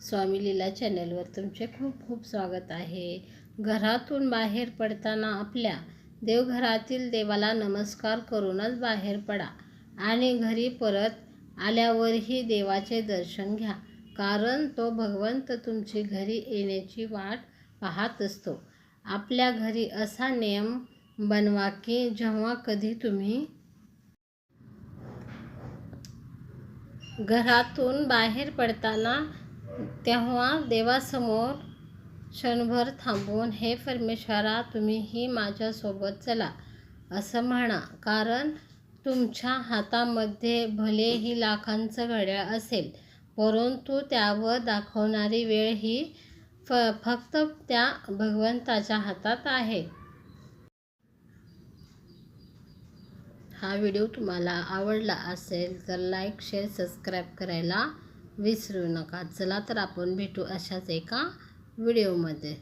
स्वामी लीला चॅनलवर तुमचे खूप खूप स्वागत आहे. घरातून बाहेर पडताना आपल्या देवघरातील देवाला नमस्कार करूनच बाहेर पडा आणि घरी परत आल्यावरही देवाचे दर्शन घ्या. कारण तो भगवंत तुमची घरी येण्याची वाट पाहत असतो. आपल्या घरी असा नियम बनवा की जेव्हा कधी तुम्ही घरातून बाहेर पडताना तेव्हा देवासमोर क्षणभर थांबून हे परमेश्वरा तुम्हीही माझ्यासोबत चला. असं म्हणा कारण तुमच्या हातामध्ये भलेही लाखांचं घड्याळ असेल परंतु त्यावर दाखवणारी वेळ ही फ फक्त त्या भगवंताच्या हातात आहे. हा व्हिडिओ तुम्हाला आवडला असेल तर लाईक शेअर सबस्क्राईब करायला विसरू नका. चला तर आपण भेटू अशाच एका व्हिडिओमध्ये.